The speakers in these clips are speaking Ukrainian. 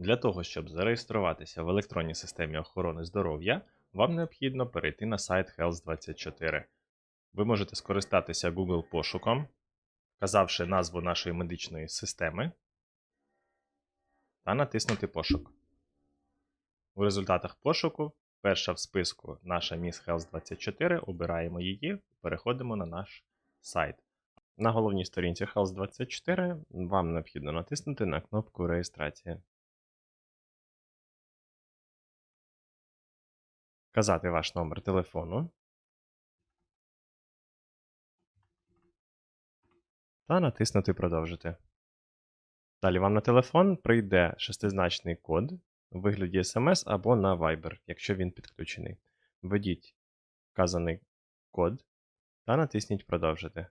Для того, щоб зареєструватися в електронній системі охорони здоров'я, вам необхідно перейти на сайт Health24. Ви можете скористатися Google пошуком, вказавши назву нашої медичної системи та натиснути пошук. У результатах пошуку перша в списку наша Miss Health 24, обираємо її, переходимо на наш сайт. На головній сторінці Health 24 вам необхідно натиснути на кнопку реєстрація. Вказати ваш номер телефону та натиснути Продовжити. Далі вам на телефон прийде шестизначний код у вигляді SMS або на Viber, якщо він підключений. Введіть вказаний код та натисніть Продовжити.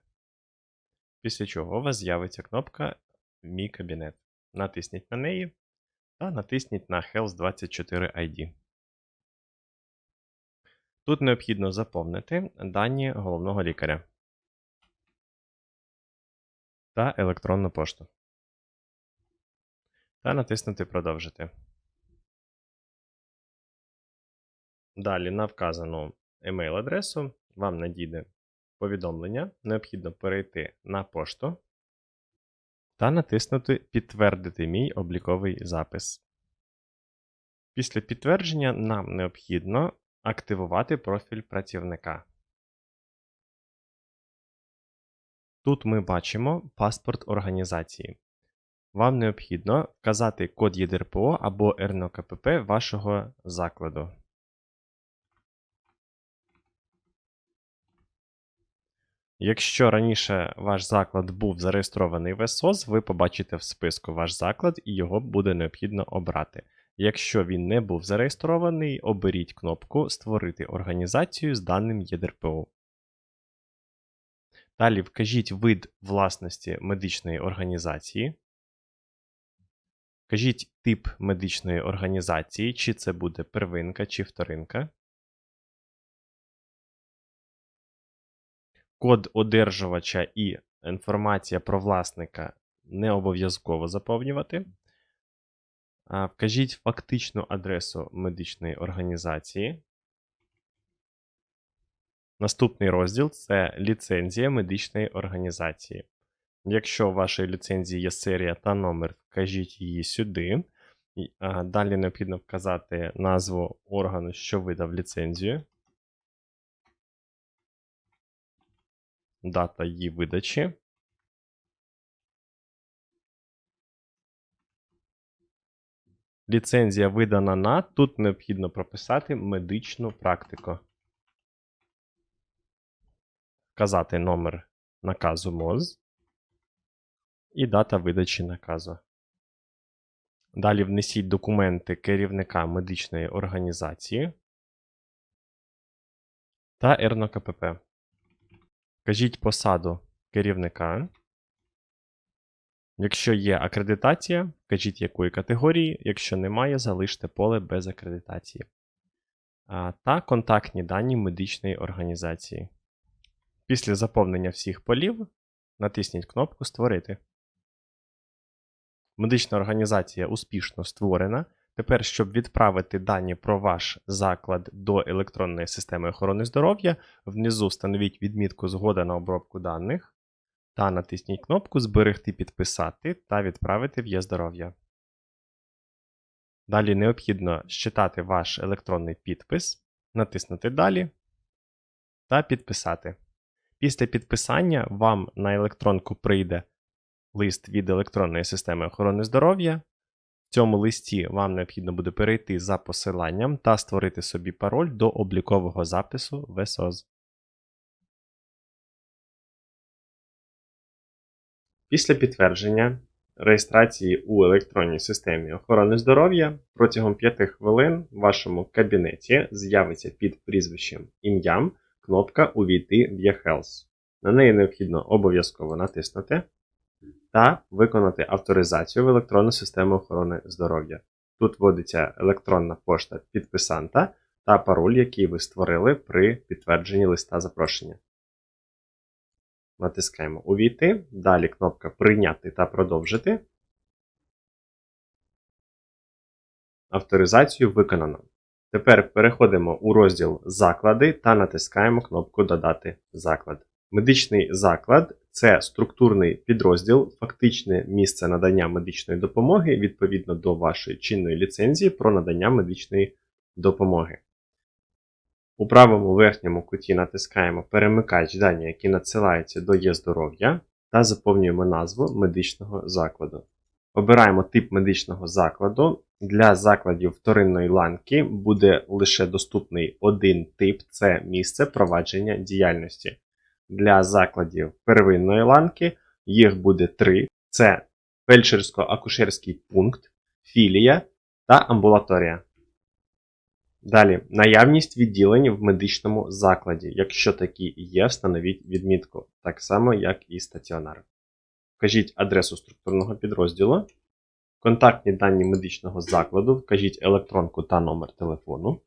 Після чого у вас з'явиться кнопка Мій кабінет. Натисніть на неї та натисніть на Health 24 ID. Тут необхідно заповнити дані головного лікаря та електронну пошту. Та натиснути Продовжити. Далі на вказану емейл-адресу вам надійде повідомлення. Необхідно перейти на пошту та натиснути Підтвердити мій обліковий запис. Після підтвердження нам необхідно активувати профіль працівника. Тут ми бачимо паспорт організації. Вам необхідно вказати код ЄДРПО або РНОКПП вашого закладу. Якщо раніше ваш заклад був зареєстрований в СОЗ, ви побачите в списку ваш заклад і його буде необхідно обрати. Якщо він не був зареєстрований, оберіть кнопку Створити організацію з даним ЄДРПО. Далі вкажіть вид власності медичної організації. Вкажіть тип медичної організації, чи це буде первинка чи вторинка. Код одержувача і інформація про власника не обов'язково заповнювати. Вкажіть фактичну адресу медичної організації. Наступний розділ це ліцензія медичної організації. Якщо у вашої ліцензії є серія та номер, вкажіть її сюди. Далі необхідно вказати назву органу, що видав ліцензію. Дата її видачі. Ліцензія видана на. Тут необхідно прописати медичну практику. Вказати номер наказу МОЗ і дата видачі наказу. Далі внесіть документи керівника медичної організації та РНОКПП. Вкажіть посаду керівника. Якщо є акредитація, вкажіть якої категорії, якщо немає, залиште поле без акредитації. Та контактні дані медичної організації. Після заповнення всіх полів натисніть кнопку Створити. Медична організація успішно створена. Тепер, щоб відправити дані про ваш заклад до електронної системи охорони здоров'я, внизу встановіть відмітку Згода на обробку даних та натисніть кнопку Зберегти підписати та відправити в Є-здоров'я. Далі необхідно считати ваш електронний підпис, натиснути Далі та підписати. Після підписання вам на електронку прийде лист від електронної системи охорони здоров'я. В цьому листі вам необхідно буде перейти за посиланням та створити собі пароль до облікового запису в СОЗ. Після підтвердження реєстрації у електронній системі охорони здоров'я протягом 5 хвилин в вашому кабінеті з'явиться під прізвищем ім'ям кнопка Увійти в eHealth. На неї необхідно обов'язково натиснути та виконати авторизацію в електронну систему охорони здоров'я. Тут вводиться електронна пошта підписанта та пароль, який ви створили при підтвердженні листа запрошення. Натискаємо Увійти. Далі кнопка Прийняти та продовжити. Авторизацію виконано. Тепер переходимо у розділ Заклади та натискаємо кнопку Додати заклад. Медичний заклад це структурний підрозділ, фактичне місце надання медичної допомоги відповідно до вашої чинної ліцензії про надання медичної допомоги. У правому верхньому куті натискаємо перемикач дані, які надсилаються до є здоров'я, та заповнюємо назву медичного закладу. Обираємо тип медичного закладу. Для закладів вторинної ланки буде лише доступний один тип це місце провадження діяльності. Для закладів первинної ланки їх буде три: це фельдшерсько-акушерський пункт, філія та амбулаторія. Далі, наявність відділень в медичному закладі. Якщо такі є, встановіть відмітку, так само як і стаціонар. Вкажіть адресу структурного підрозділу, контактні дані медичного закладу, вкажіть електронку та номер телефону.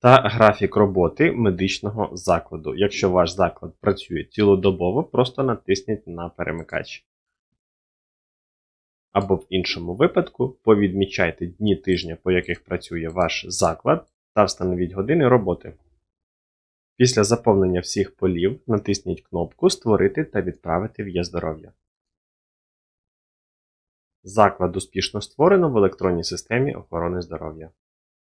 Та графік роботи медичного закладу. Якщо ваш заклад працює цілодобово, просто натисніть на перемикач. Або в іншому випадку повідмічайте дні тижня, по яких працює ваш заклад, та встановіть години роботи. Після заповнення всіх полів натисніть кнопку Створити та відправити в Є-здоров'я. Заклад успішно створено в електронній системі охорони здоров'я.